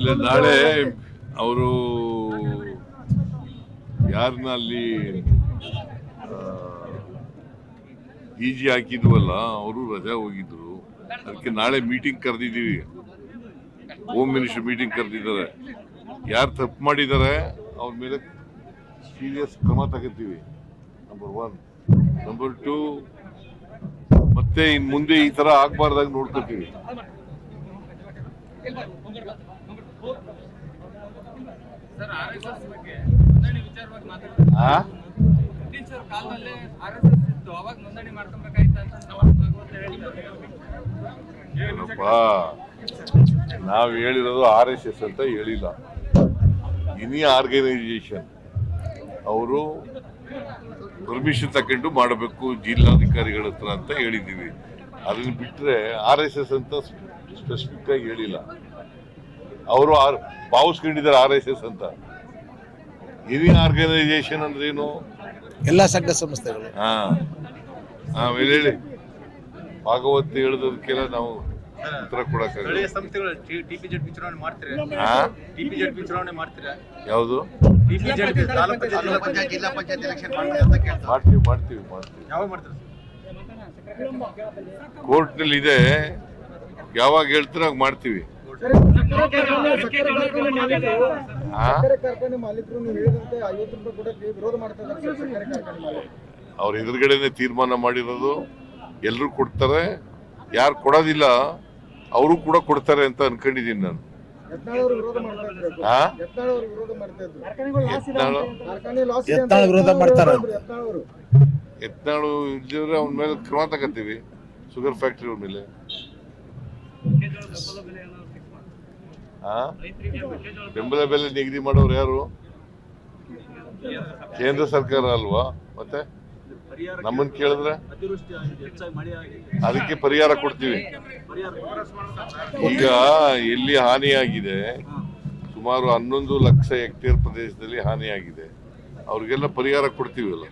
ಇಲ್ಲ ನಾಳೆ. ಅವರು ಯಾರನ್ನ ಅಲ್ಲಿ ಈಜಿ ಹಾಕಿದ್ವಲ್ಲ ಅವರು ರಜಾ ಹೋಗಿದ್ರು. ಅದಕ್ಕೆ ನಾಳೆ ಮೀಟಿಂಗ್ ಕರೆದಿದ್ದೀವಿ. ಹೋಮ್ ಮಿನಿಸ್ಟರ್ ಮೀಟಿಂಗ್ ಕರೆದಿದ್ದಾರೆ. ಯಾರು ತಪ್ಪು ಮಾಡಿದ್ದಾರೆ ಅವ್ರ ಮೇಲೆ ಸೀರಿಯಸ್ ಕ್ರಮ ತಗೋತೀವಿ. ನಂಬರ್ ಒನ್ ನಂಬರ್ ಟು ಮತ್ತೆ ಇನ್ ಮುಂದೆ ಈ ತರ ಆಗ್ಬಾರ್ದಾಗ ನೋಡ್ಕೋತೀವಿ. ನಾವು ಹೇಳಿರೋದು ಆರ್ ಎಸ್ ಎಸ್ ಅಂತ ಹೇಳಿಲ್ಲ. ಇನಿ ಆರ್ಗನೈಸೇಷನ್ ಅವರು ಪರ್ಮಿಷನ್ ತಕೊಂಡು ಮಾಡಬೇಕು ಜಿಲ್ಲಾಧಿಕಾರಿಗಳ ಹತ್ರ ಅಂತ ಹೇಳಿದ್ದೀವಿ. ಅದನ್ನ ಬಿಟ್ಟರೆ ಆರ್ ಎಸ್ ಎಸ್ ಅಂತ ಸ್ಪೆಸಿಫಿಕ್ ಆಗಿ ಹೇಳಿಲ್ಲ. ಅವರು ಆರ್ ಭಾವಿಸ್ಕೊಂಡಿದ್ದಾರೆ ಆರ್ ಎಸ್ ಎಸ್ ಅಂತ. ಇನಿ ಆರ್ಗನೈಸೇಷನ್ ಅಂದ್ರೆ ಏನು? ಎಲ್ಲ ಸಂಘ ಸಂಸ್ಥೆಗಳು. ಹಾ. ಆಮೇಲೆ ಹೇಳಿ ಭಾಗವತ್ ಹೇಳಿದದಕ್ಕೆಲ್ಲ ನಾವು ಉತ್ತರ ಸ್ಥಳೀಯ ಸಂಸ್ಥೆಗಳು ಟಿಪಿಜೆಡ್ ವಿಚಾರಣೆ ಮಾಡ್ತೀರಾ? ಹಾ? ಟಿಪಿಜೆಡ್ ಚುನಾವಣೆ ಮಾಡ್ತೀರಾ? ಯಾವುದು? ಟಿಪಿಜೆಡ್ ತಾಲೂಕು ಪಂಚಾಯತ್ ಜಿಲ್ಲಾ ಪಂಚಾಯತ್ ಎಲೆಕ್ಷನ್ ಮಾಡ್ತೀರಾ ಅಂತ ಕೇಳ್ತಾರೆ ಮಾಡ್ತೀವಿ ಮಾಡ್ತೀವಿ ಮಾಡ್ತೀವಿ. ಯಾವಾಗ ಮಾಡ್ತೀರಾ? ಕೋರ್ಟ್ನಲ್ಲಿ ಇದೆ. ಯಾವಾಗ ಹೇಳ್ತೀರ ಮಾಡ್ತೀವಿ. ಅವ್ರ ಎದುರುಗಡೆನೆ ತೀರ್ಮಾನ ಮಾಡಿರೋದು. ಎಲ್ಲರೂ ಕೊಡ್ತಾರೆ. ಯಾರು ಕೊಡೋದಿಲ್ಲ ಅವರು ಕೂಡ ಕೊಡ್ತಾರೆ ಅಂತ ಅನ್ಕೊಂಡಿದ್ದೀನಿ ನಾನು. ಎತ್ನಾಳು ಇದ್ದಿದ್ರೆ ಅವನ ಮೇಲೆ ಕ್ರಮ ತಗೋತೀವಿ. ಶುಗರ್ ಫ್ಯಾಕ್ಟ್ರಿ ಅವ್ರ ಮೇಲೆ? ಬೆಂಬಲ ಬೆಲೆ ನಿಗದಿ ಮಾಡೋರು ಯಾರು? ಕೇಂದ್ರ ಸರ್ಕಾರ ಅಲ್ವಾ? ಮತ್ತೆ ನಮ್ಮನ್ ಕೇಳಿದ್ರೆ? ಅದಕ್ಕೆ ಪರಿಹಾರ ಕೊಡ್ತೀವಿ. ಈಗ ಎಲ್ಲಿ ಹಾನಿಯಾಗಿದೆ. ಸುಮಾರು ಹನ್ನೊಂದು ಲಕ್ಷ ಹೆಕ್ಟೇರ್ ಪ್ರದೇಶದಲ್ಲಿ ಹಾನಿಯಾಗಿದೆ. ಅವ್ರಿಗೆಲ್ಲ ಪರಿಹಾರ ಕೊಡ್ತೀವಿ ಕೊಡ್ತೀವಲ್ಲ